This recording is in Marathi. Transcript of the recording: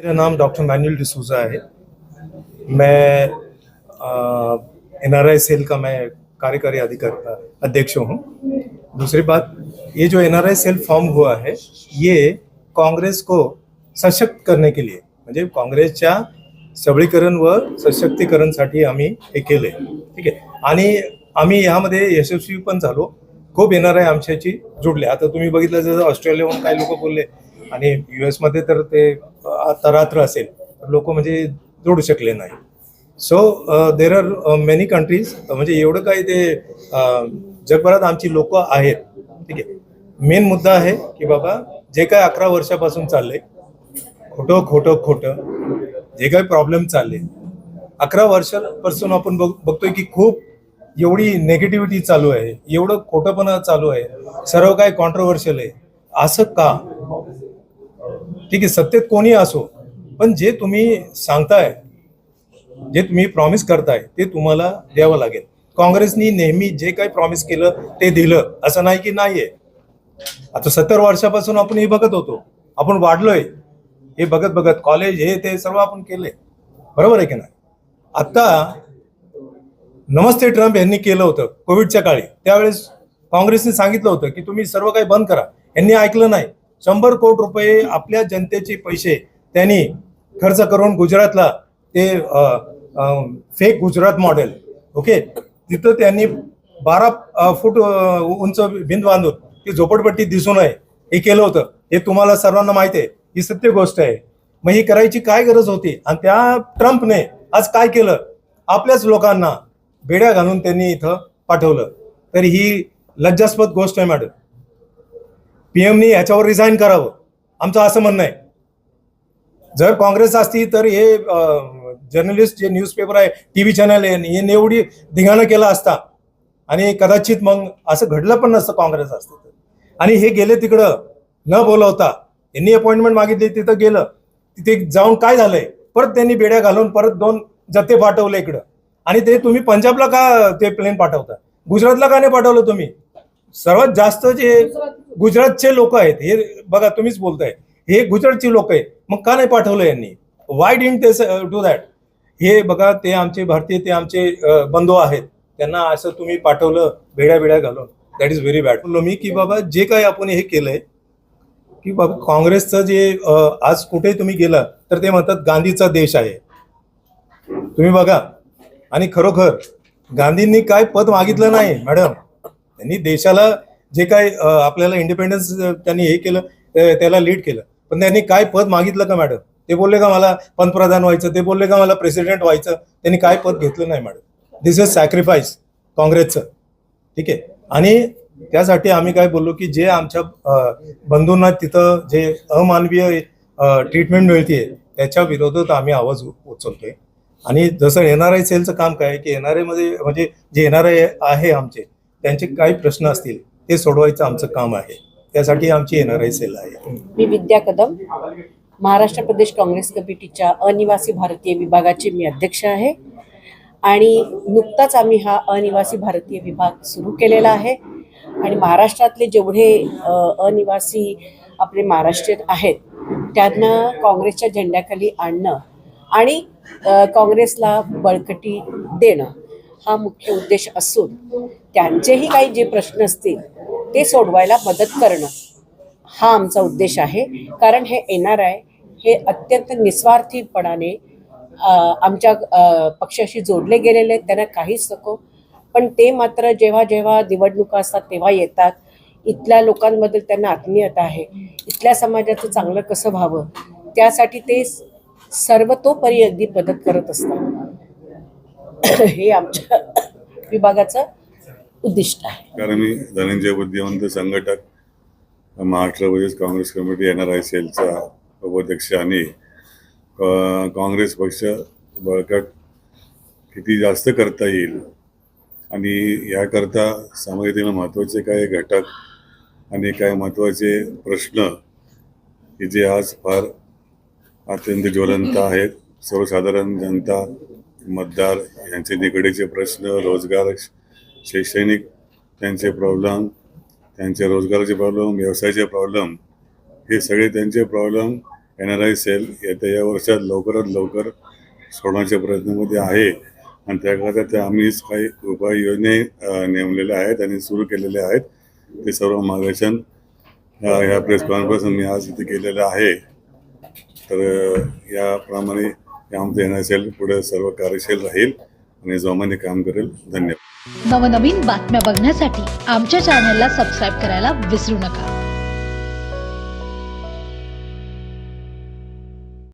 मेरा नाम डॉक्टर मैनुअल डिसूजा है। मैं एन आर आई सेल का मैं कार्यकारी अधिकारी अध्यक्ष हूँ। दूसरी बात ये जो N R I cell form हुआ है ये काँग्रेस को सशक्त करने के लिए म्हणजे काँग्रेसच्या सबळीकरण व सशक्तीकरणसाठी आम्ही हे केले ठीक आहे? आणि आम्ही यामध्ये यशस्वी पण झालो. खूप येणार आहे आमच्याशी जुडले. आता तुम्ही बघितलं जसं ऑस्ट्रेलियाहून काही लोक बोलले आणि यू एसमध्ये तर ते आता रात्र असेल लोक म्हणजे जोडू शकले नाही. So there are many countries म्हणजे एवढं काही ते uh, जगभरात आमची लोक आहेत. ठीक आहे. मेन मुद्दा आहे की बाबा जे काय अकरा वर्षापासून चाललंय खोटं खोटं खोटं जे काही प्रॉब्लेम चालले अकरा वर्षापासून आपण बघ बघतोय की खूप एवढी नेगेटिव्हिटी चालू आहे एवढं खोटंपणा चालू आहे सर्व काय कॉन्ट्रोवर्शियल आहे. असं का? ठीक आहे सत्तेत कोणी असो पण जे तुम्ही सांगताय जे तुम्ही प्रॉमिस करताय ते तुम्हाला द्यावं लागेल. काँग्रेसनी नेहमी जे काही प्रॉमिस केलं ते दिलं. असं नाही की नाहीये. आता सत्तर वर्षापासून आपण हे बघत होतो. आपण वाढलोय. हे बघत बघत कॉलेज हे ते सर्व आपण केले बरोबर आहे की नाही? आता नमस्ते ट्रम्प यांनी केलं होतं कोविडच्या काळी. त्यावेळेस काँग्रेसने सांगितलं होतं की तुम्ही सर्व काही बंद करा. यांनी ऐकलं नाही. शंभर कोटी रुपये आपल्या जनतेचे पैसे त्यांनी खर्च करून गुजरातला ते फेक गुजरात मॉडेल ओके तिथं त्यांनी बारा फूट उंच भिंत बांधून ती झोपडपट्टी दिसू नये हे केलं होतं. हे तुम्हाला सर्वांना माहिती आहे. ही सत्य गोष्ट आहे. मग ही करायची काय गरज होती? आणि त्या ट्रम्पने आज काय केलं? आपल्याच लोकांना बेड्या घालून त्यांनी इथं पाठवलं. तर ही लज्जास्पद गोष्ट आहे मॅडम. पीएमनी ह्याच्यावर रिझाईन करावं. आमचं असं म्हणणं आहे. जर काँग्रेस असती तर हे जर्नलिस्ट जे न्यूजपेपर आहे टी व्ही चॅनल आहे यांनी एवढी धिंगाणं केला असता आणि कदाचित मग असं घडलं पण नसतं काँग्रेस असतं तर. आणि हे गेले तिकडं न बोलवता यांनी अपॉइंटमेंट मागितली तिथं गेलं तिथे जाऊन काय झालंय? परत त्यांनी बेड्या घालून परत दोन जत्ते पाठवले इकडं. आणि ते तुम्ही पंजाबला का ते प्लेन पाठवता? गुजरातला का नाही पाठवलं तुम्ही? सर्वात जास्त जे गुजरातचे लोक आहेत हे बघा तुम्हीच बोलताय हे गुजरातची लोक आहेत मग का नाही पाठवलं यांनी? Why didn't to do that हे बघा ते आमचे भारतीय ते आमचे बंधू आहेत त्यांना असं तुम्ही पाठवलं भेड्या भेड्या घालून. दॅट इज व्हेरी बॅड बोललो मी की बाबा जे काही आपण हे केलंय की बाबा काँग्रेसचं जे आज कुठे तुम्ही गेला तर ते म्हणतात गांधीचा देश आहे. तुम्ही बघा. आणि खरोखर गांधींनी काय पद मागितलं नाही मॅडम. त्यांनी देशाला जे काय आपल्याला इंडिपेंडन्स त्यांनी हे केलं त्याला लीड केलं. पण त्यांनी काय पद मागितलं का मॅडम ते बोलले का मला पंतप्रधान व्हायचं ते बोलले का मला प्रेसिडेंट व्हायचं? त्यांनी काय पद घेतलं नाही मॅडम दिस इज सॅक्रिफाईस काँग्रेसचं. ठीक आहे? आणि त्यासाठी आम्ही काय बोललो की जे आमच्या बंधूंना तिथं जे अमानवीय ट्रीटमेंट मिळते त्याच्या विरोधात आम्ही आवाज उचलतोय. आणि जसं एन आर आय सेलचं काम काय आहे की एन आर आयमध्ये म्हणजे जे एन आर आय आहे आमचे त्यांचे काही प्रश्न असतील ते सोडवायचं आमचं काम आहे. त्यासाठी आमची एन आर आय सेल आहे. मी विद्या कदम महाराष्ट्र प्रदेश काँग्रेस कमिटीच्या अनिवासी भारतीय विभागाचे मी अध्यक्ष आहे. आणि नुकताच आम्ही हा अनिवासी भारतीय विभाग सुरू केलेला आहे. आणि महाराष्ट्रातले जेवढे अनिवासी आपले महाराष्ट्रीयन आहेत त्यांना काँग्रेसच्या झेंड्याखाली आणणं आणि काँग्रेसला बळकटी देणं हा मुख्य उद्देश असून त्यांचेही काही जे प्रश्न असतील ते सोडवायला मदत करणं. हा आमचा उद्देश आहे. कारण हे एन आर आय हे अत्यंत निस्वार्थीपणाने आमच्या पक्षाशी जोडले गेलेले आहेत. त्यांना काहीच नको. पण ते मात्र जेव्हा जेव्हा निवडणुका असतात तेव्हा येतात. इथल्या लोकांबद्दल त्यांना आत्मीयता आहे. इथल्या समाजाचं चांगलं कसं व्हावं? त्यासाठी ते सर्वतोपरी अगदी मदत करत असतात. हे आमच्या विभागाचं उद्दिष्ट आहे. कारण मी धनंजय बुद्धिवंत संघटक महाराष्ट्र प्रदेश Congress committee N R I सेलचा उपाध्यक्ष आणि काँग्रेस पक्ष बळकट किती जास्त करता येईल आणि याकरता समाजातील महत्त्वाचे काही घटक आणि काय महत्त्वाचे प्रश्न की जे आज फार अत्यंत ज्वलंत आहेत. सर्वसाधारण जनता मतदार यांचे निगडीचे प्रश्न रोजगार शैक्षणिक त्यांचे प्रॉब्लेम त्यांचे रोजगाराचे प्रॉब्लेम व्यवसायाचे प्रॉब्लेम हे सगळे त्यांचे problem N R I cell येत्या या वर्षात लवकरात लवकर सोडण्याच्या प्रयत्नामध्ये आहे. आणि त्याकरता त्या आम्हीच काही उपाययोजने नेमलेल्या आहेत आणि सुरू केलेल्या आहेत. ते सर्व मार्गदर्शन ह्या प्रेस कॉन्फरन्स मी आज इथे केलेलं आहे. तर याप्रमाणे आमचं एन आय सेल पुढे सर्व कार्यशील राहील. आणि जोमाने काम करेल. धन्यवाद. नवनवीन बातम्या बघण्यासाठी आमच्या चॅनलला सबस्क्राईब करायला विसरू नका.